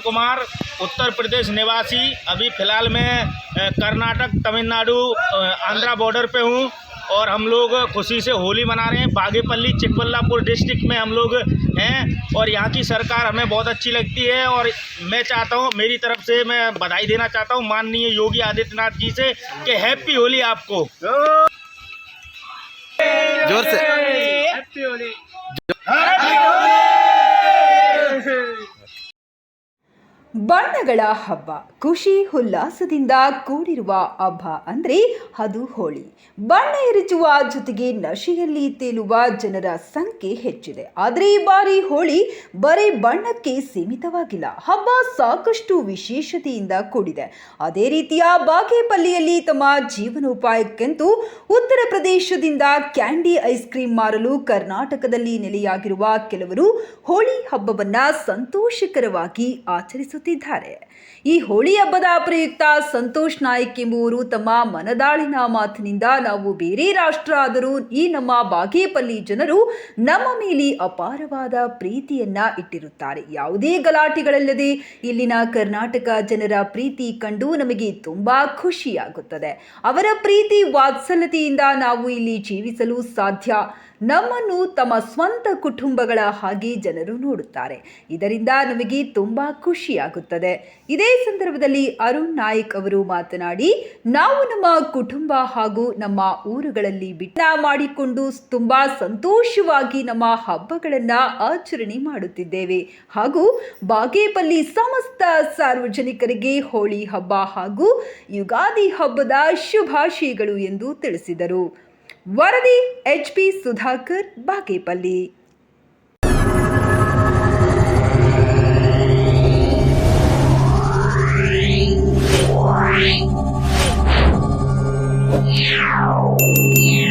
कुमार, उत्तर प्रदेश निवासी, अभी फ़िलहाल मैं कर्नाटक, तमिलनाडु आंध्रा बॉर्डर पे हूँ और हम लोग खुशी से होली मना रहे हैं। बागेपल्ली, चिकबल्लापुर डिस्ट्रिक्ट में हम लोग हैं और यहाँ की सरकार हमें बहुत अच्छी लगती है और मैं चाहता हूँ, मेरी तरफ़ से मैं बधाई देना चाहता हूँ माननीय योगी आदित्यनाथ जी से कि हैप्पी होली आपको। ज़ोर से। ಬಣ್ಣಗಳ ಹಬ್ಬ. ಖುಷಿ ಉಲ್ಲಾಸದಿಂದ ಕೂಡಿರುವ ಹಬ್ಬ ಅಂದ್ರೆ ಅದು ಹೋಳಿ. ಬಣ್ಣ ಎರಚುವ ಜೊತೆಗೆ ನಶೆಯಲ್ಲಿ ತೇಲುವ ಜನರ ಸಂಖ್ಯೆ ಹೆಚ್ಚಿದೆ. ಆದರೆ ಈ ಬಾರಿ ಹೋಳಿ ಬರೀ ಬಣ್ಣಕ್ಕೆ ಸೀಮಿತವಾಗಿಲ್ಲ. ಹಬ್ಬ ಸಾಕಷ್ಟು ವಿಶೇಷತೆಯಿಂದ ಕೂಡಿದೆ. ಅದೇ ರೀತಿಯ ಬಾಗೇಪಲ್ಲಿಯಲ್ಲಿ ತಮ್ಮ ಜೀವನೋಪಾಯಕ್ಕೆಂತೂ ಉತ್ತರ ಪ್ರದೇಶದಿಂದ ಕ್ಯಾಂಡಿ ಐಸ್ ಕ್ರೀಮ್ ಮಾರಲು ಕರ್ನಾಟಕದಲ್ಲಿ ನೆಲೆಯಾಗಿರುವ ಕೆಲವರು ಹೋಳಿ ಹಬ್ಬವನ್ನ ಸಂತೋಷಕರವಾಗಿ ಆಚರಿಸುತ್ತಿದ್ದಾರೆ ಈ ಹೋಳಿ ಹಬ್ಬದ ಪ್ರಯುಕ್ತ ಸಂತೋಷ್ ನಾಯ್ಕ್ ಎಂಬುವರು ತಮ್ಮ ಮನದಾಳಿನ ಮಾತಿನಿಂದ ನಾವು ಬೇರೆ ರಾಷ್ಟ್ರ ಆದರೂ ಈ ನಮ್ಮ ಬಾಗೇಪಲ್ಲಿ ಜನರು ನಮ್ಮ ಮೇಲೆ ಅಪಾರವಾದ ಪ್ರೀತಿಯನ್ನ ಇಟ್ಟಿರುತ್ತಾರೆ. ಯಾವುದೇ ಗಲಾಟೆಗಳಲ್ಲದೆ ಇಲ್ಲಿನ ಕರ್ನಾಟಕ ಜನರ ಪ್ರೀತಿ ಕಂಡು ನಮಗೆ ತುಂಬಾ ಖುಷಿಯಾಗುತ್ತದೆ. ಅವರ ಪ್ರೀತಿ ವಾತ್ಸಲ್ಯತೆಯಿಂದ ನಾವು ಇಲ್ಲಿ ಜೀವಿಸಲು ಸಾಧ್ಯ. ನಮ್ಮನ್ನು ತಮ್ಮ ಸ್ವಂತ ಕುಟುಂಬಗಳ ಹಾಗೆ ಜನರು ನೋಡುತ್ತಾರೆ. ಇದರಿಂದ ನಮಗೆ ತುಂಬ ಖುಷಿಯಾಗುತ್ತದೆ. ಇದೇ ಸಂದರ್ಭದಲ್ಲಿ ಅರುಣ್ ನಾಯ್ಕ್ ಅವರು ಮಾತನಾಡಿ, ನಾವು ನಮ್ಮ ಕುಟುಂಬ ಹಾಗೂ ನಮ್ಮ ಊರುಗಳಲ್ಲಿ ಬಿಟ್ಟ ಮಾಡಿಕೊಂಡು ತುಂಬಾ ಸಂತೋಷವಾಗಿ ನಮ್ಮ ಹಬ್ಬಗಳನ್ನು ಆಚರಣೆ ಮಾಡುತ್ತಿದ್ದೇವೆ. ಹಾಗೂ ಬಾಗೇಪಲ್ಲಿ ಸಮಸ್ತ ಸಾರ್ವಜನಿಕರಿಗೆ ಹೋಳಿ ಹಬ್ಬ ಹಾಗೂ ಯುಗಾದಿ ಹಬ್ಬದ ಶುಭಾಶಯಗಳು ಎಂದು ತಿಳಿಸಿದರು. ವರದಿ H P Sudhakar Bagepalli Yeah.